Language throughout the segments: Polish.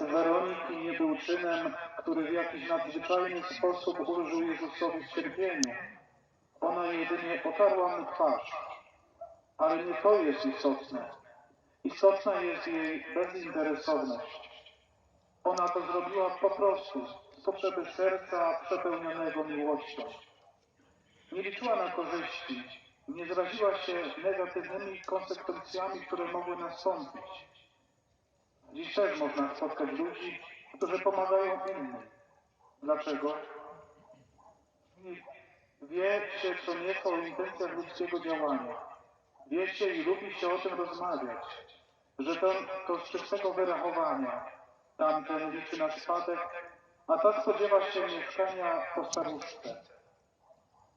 Weroniki nie był czynem, który w jakiś nadzwyczajny sposób ulżył Jezusowi w cierpieniu. Ona jedynie otarła mu twarz. Ale nie to jest istotne. Istotna jest jej bezinteresowność. Ona to zrobiła po prostu z potrzeby serca przepełnionego miłością. Nie liczyła na korzyści, nie zraziła się negatywnymi konsekwencjami, które mogły nastąpić. Dziś też można spotkać ludzi, którzy pomagają innym. Dlaczego? Wie się co nieco o intencjach ludzkiego działania. Wie się i lubi się o tym rozmawiać, że ten to z czystego wyrachowania, tamten liczy na spadek, a ta spodziewa się mieszkania po staruszce.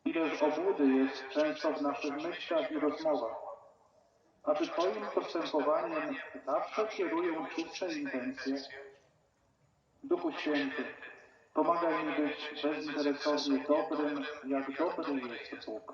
Ileż obłudy jest często w naszych myślach i rozmowach. A czy Twoim postępowaniem zawsze kierują czystsze intencje? Duchu Święty, pomagaj mi być bezinteresownie dobrym, jak dobry jest. Bóg